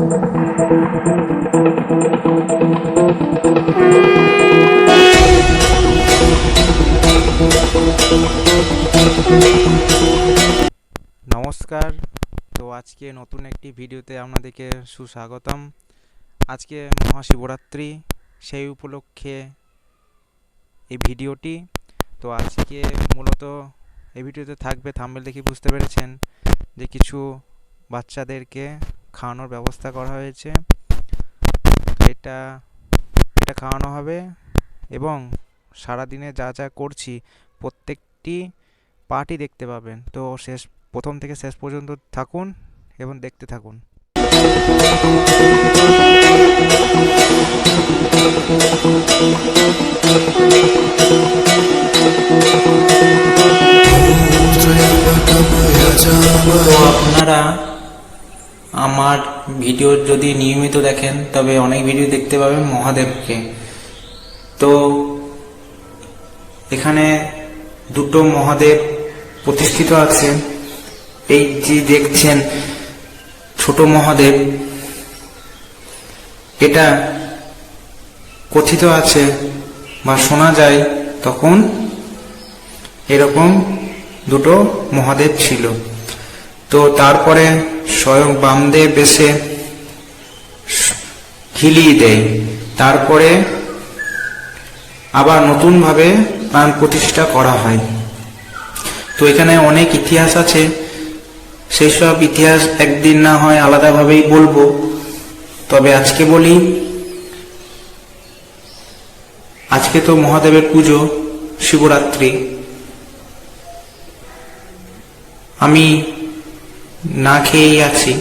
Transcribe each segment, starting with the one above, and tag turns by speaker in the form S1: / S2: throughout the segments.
S1: নমস্কার। তো আজকে নতুন একটি ভিডিওতে আপনাদেরকে সুস্বাগতম। আজকে মহাশিবরাত্রি, সেই উপলক্ষে এই ভিডিওটি। তো আজকে মূলত এই ভিডিওতে থাকবে থাম্বেল দেখে বুঝতে পেরেছেন যে কিছু বাচ্চাদেরকে খাওয়ানোর ব্যবস্থা করা হয়েছে। এটা এটা খাওয়ানো হবে এবং সারাদিনে যা যা করছি, প্রত্যেকটি পার্টই দেখতে পাবেন। তো শেষ, প্রথম থেকে শেষ পর্যন্ত থাকুন এবং দেখতে থাকুন। আমার ভিডিও যদি নিয়মিত দেখেন, তবে অনেক ভিডিও দেখতে পাবেন মহাদেবকে। তো, এখানে দুটো মহাদেব প্রতিষ্ঠিত আছে। এই যে দেখছেন ছোট মহাদেব, এটা কথিত আছে বা শোনা যায় তখন এরকম দুটো মহাদেব ছিল। তো তারপরে স্বয়ং বামদেব এসে হিলিয়ে দেয়। তারপরে আবার নতুনভাবে প্রাণ প্রতিষ্ঠা করা হয়। তো এখানে অনেক ইতিহাস আছে। সেই সব ইতিহাস একদিন না হয় আলাদাভাবেই বলব। তবে আজকে বলি, আজকে তো মহাদেবের পুজো, শিবরাত্রি। আমি না খেয়েই আছি।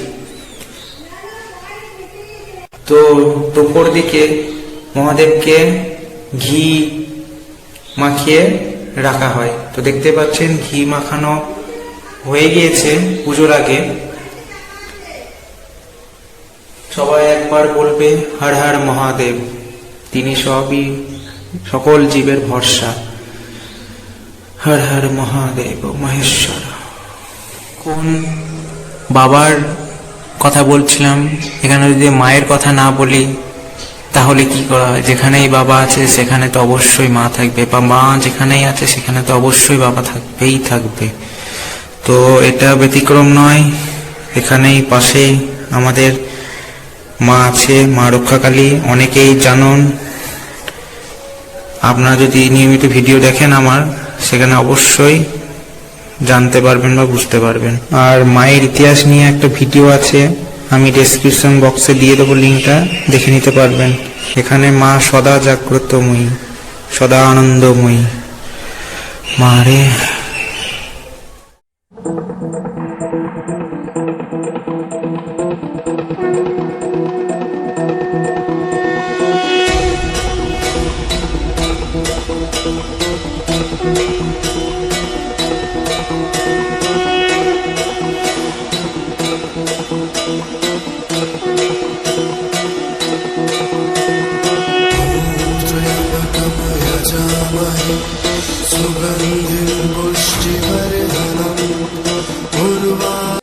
S1: তো দুপুর দিকে মহাদেবকে ঘি মাখিয়ে রাখা হয়। তো দেখতে পাচ্ছেন, ঘি মাখানো হয়ে গিয়েছে পুজোর আগে। সবাই একবার বলবে, হর হর মহাদেব। তিনি সবই, সকল জীবের ভরসা। হর হর মহাদেব মহেশ্বর। কোন বাবার কথা বলছিলাম, এখানে যদি মায়ের কথা না বলি, তাহলে কি করা যেখানেই বাবা আছে, সেখানে তো অবশ্যই মা থাকবে। বা মা যেখানেই আছে, সেখানে তো অবশ্যই বাবা থাকবেই থাকবে। তো এটা ব্যতিক্রম নয়। এখানেই পাশে আমাদের মা আছে, মা রক্ষাকালী। অনেকেই জানুন। আপনারা যদি নিয়মিত ভিডিও দেখেন আমার, সেখানে অবশ্যই জানতে পারবেন বা বুঝতে পারবেন। আর মায়ের ইতিহাস নিয়ে একটা ভিডিও আছে, আমি ডেসক্রিপশন বক্সে দিয়ে দেবো লিঙ্কটা, দেখে নিতে পারবেন। এখানে মা সদা জাগ্রতময়ী, সদা আনন্দময়ী। মা রে।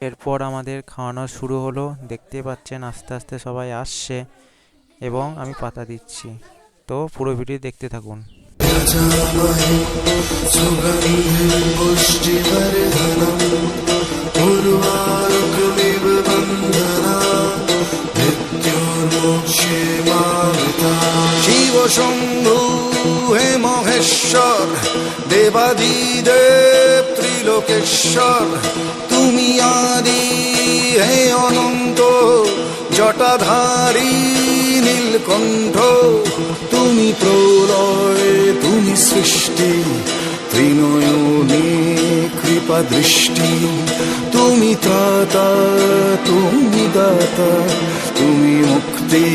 S1: এরপর আমাদের খাওয়ানো শুরু হলো। দেখতে পাচ্ছেন আস্তে আস্তে সবাই আসছে এবং আমি পাতা দিচ্ছি। তো পুরো ভিডিও দেখতে থাকুন।
S2: শিব শম্ভু হে মহেশ্বর, দেবাদিদেব ত্রিলোকেশ্বর তুমি আদি, হে অনন্ত, জটাধারী নীলকণ্ঠ, তুমি প্রলয়, তুমি সৃষ্টি, ত্রিনয়নে কৃপা দৃষ্টি, তুমি ত্রাতা তুমি দাতা, তুমি মুক্তি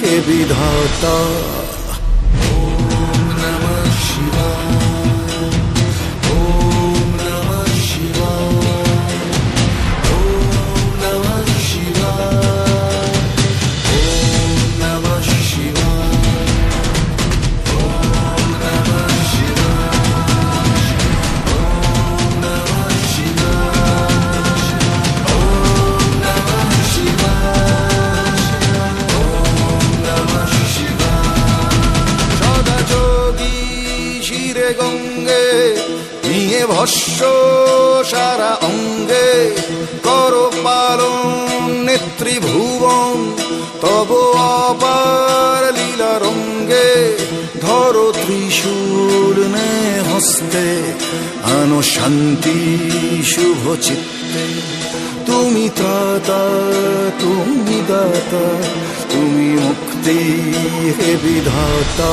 S2: হে বিধাতা। সঙ্গে নিয়ে ভস্য সারা অঙ্গে। কর পালন নেতৃভুবন তব অপার লীলা রঙ্গে। ধর ত্রিশূর নে হস্তে আনো শান্তি শুভ চিত্তে। তুমি তাতা তুমি দাতা, তুমি মুক্তি হে বিধাতা।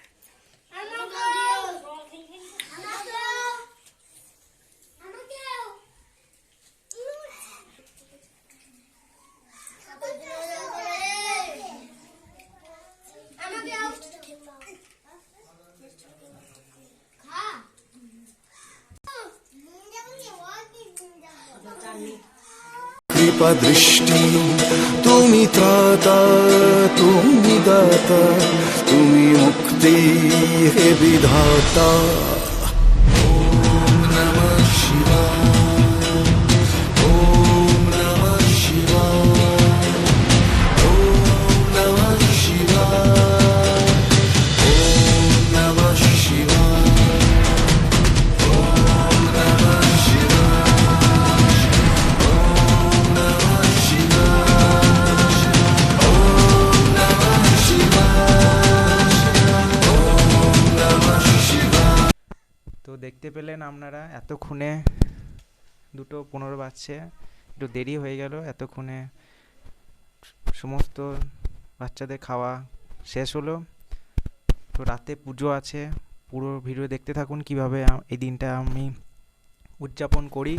S2: কৃপা দৃষ্টি তুমি ত্রাতা তুমি দাতা তুমি মুক্তি হে বিধাতা।
S1: দেখতে পেলেন আপনারা। এতক্ষণে দুটো পনেরো বাজছে, একটু দেরি হয়ে গেল। এতক্ষণে সমস্ত বাচ্চাদের খাওয়া শেষ হলো। তো রাতে পুজো আছে। পুরো ভিডিও দেখতে থাকুন কীভাবে এই দিনটা আমি উদযাপন করি।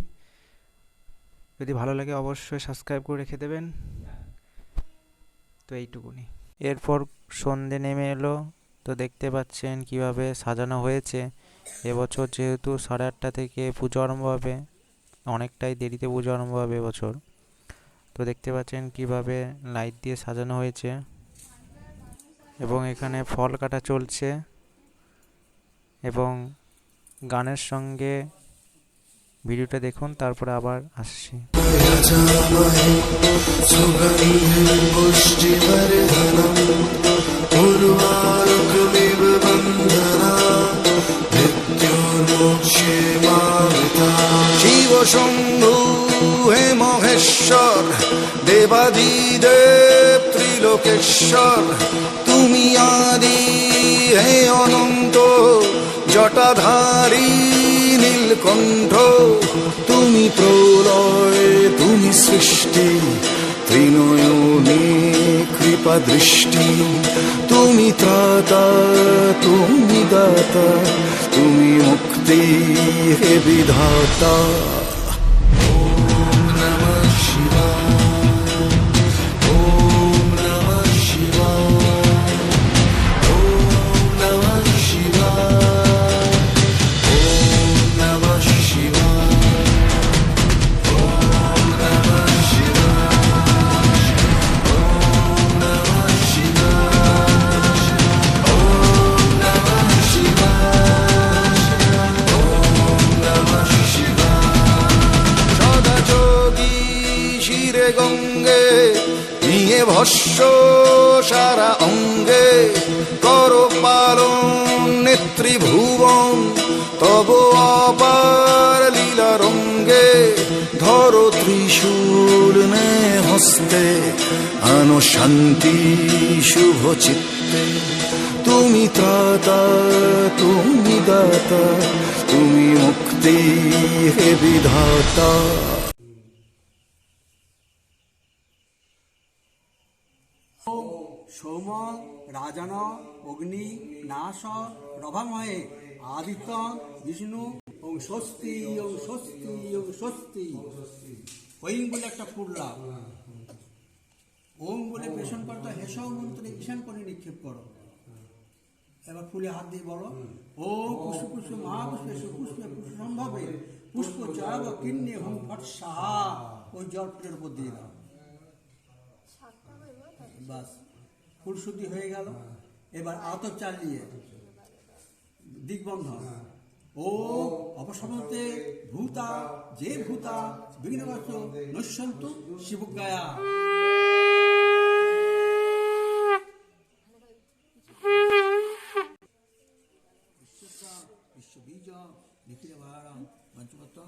S1: যদি ভালো লাগে অবশ্যই সাবস্ক্রাইব করে রেখে দেবেন। তো এইটুকুনি। এরপর সন্ধে নেমে এলো। তো দেখতে পাচ্ছেন কীভাবে সাজানো হয়েছে। এবছর যেহেতু সাড়ে আটটা থেকে পুজো আরম্ভ হবে, অনেকটাই দেরিতে পুজো আরম্ভ হবে এবছর। তো দেখতে পাচ্ছেন কীভাবে লাইট দিয়ে সাজানো হয়েছে এবং এখানে ফল কাটা চলছে এবং গানের সঙ্গে ভিডিওটা দেখুন, তারপরে আবার আসছি।
S2: সুগন্ধি শম্ভু, হে মহেশ্বর দেবাদিদেব ত্রিলোকেশ্বর, তুমি আদি, হে অনন্ত, জটাধারী নীলকণ্ঠ, তুমি প্রলয়, তুমি সৃষ্টি, ত্রিনয়নে কৃপা দৃষ্টি তুমি ত্রাতা, তুমি দাতা, তুমি মুক্তি, হে বিধাতা। নেত্রীভুবন, তব অপার লীলা রঙ্গে ধর ত্রিশূল নে হস্তে আনো শান্তি শুভ চিত্তে। তুমি ত্রাতা, তুমি দাতা, তুমি মুক্তি হে বিধাতা।
S3: সৌম রাজন অগ্নি নাশ রভামহে আদিত্য বিষ্ণু ওং স্বস্তি ওং স্বস্তি ওং স্বস্তি। ওই বলে একটা ফুললাম ওম বলে পেশন করতে হেস মন্ত্রে ঈশান করে নিক্ষেপ করো। এবার ফুলে হাত দিয়ে বলো ও পুষ্প পুষ্প মহাপুষ্পে সুপুষ্পে পুষ্প সম্ভবে। পুষ্প জয় কিন্নে হুম ফট সাহা ওই জল ফুলের উপর দিয়ে দাও। বাস। ফুল শুদ্ধি হয়ে গেল। এবার আতর চালিয়ে দিগবন্ধ ও অপসমতে ভূতা যে ভূতা বিঘ্নগ্রস্ত নশ্যন্তু শিবগায়া বিশ্ববীজ নিখিল ভারম পঞ্চমত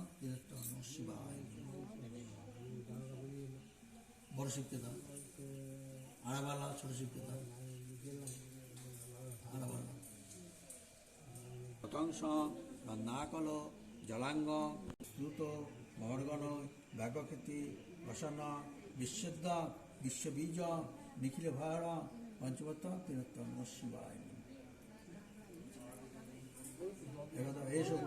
S3: শিবায় বড় শিখতে দাও। আড়াবালা ছোট দাও আড়াবালা শতাংশ নাকল জলাঙ্গ দ্রুত মহর্গণ ব্যাগক্ষেতি প্রসন্ন বিশ্বদ্য বিশ্ববীজ নিখিল ভার পঞ্চমত তিরত্ব শিবায় এইসব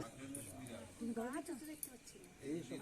S3: এইসব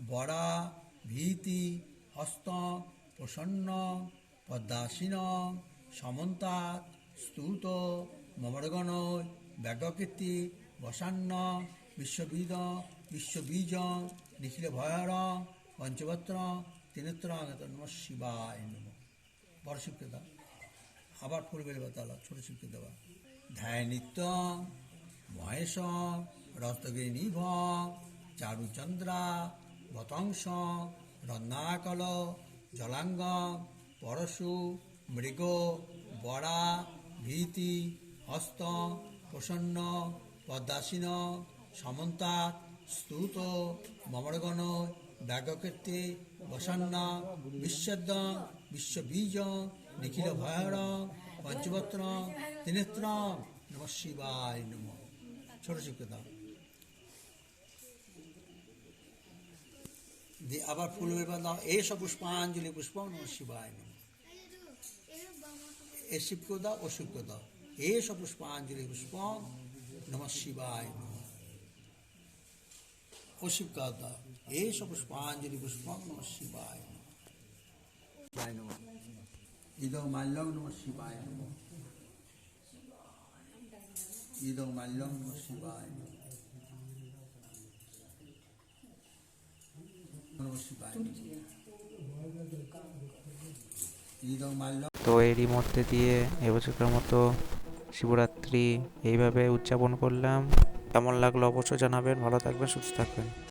S3: বরা ভীতি, হস্ত, প্রসন্ন, পদ্মাসীন সমন্তাৎ স্তুত, মমরগণ ব্যাগকীর্তি বসান্ন, বিশ্ববিদ, বিশ্ববীজ, নিখিল ভয়র, পঞ্চবত্র তিনেত্র নম শিবায় নম। বড় শিবকে দাও। আবার ফুল বেরোবে তালা ছোট শিবকে দেওয়া। ধ্যায় নিত্য, মহেশ রস্তগিরি নিভ, চারুচন্দ্রা বতংস রন্নাকল জলাঙ্গ, পরশু, মৃগ, বরা, ভীতি, হস্ত, প্রসন্ন, পদ্মাসীন, সমন্তা, স্তুত, মমরগণ ব্যাগকীর্তি বসান্ন, বিশ্বদ্য, বিশ্ববীজ, নিখিল ভয়র পঞ্চবত্র তিনেত্র নম শিবায় নম। ছোট শিক্ষতা আবার ফুল দাও এসব পুষ্পাঞ্জলি পুষ্প শিবায় এ শিবকে দাও ও শিবকে দাও এসব পুষ্পাঞ্জলি পুষ্প নম শিবায় ও শিবকা দাও এসব পুষ্পাঞ্জলি পুষ্প নম। শিবায় নম। ইদং মাল্যং নম শিবায় নম। ইদং মাল্যং নম শিবায় নম নম শিবায় নম ইদং মাল্যং
S1: তো এরই মধ্যে দিয়ে এবছরকার মতো শিবরাত্রি এইভাবে উদযাপন করলাম। কেমন লাগল অবশ্য জানাবেন। ভালো থাকবেন, সুস্থ থাকবেন।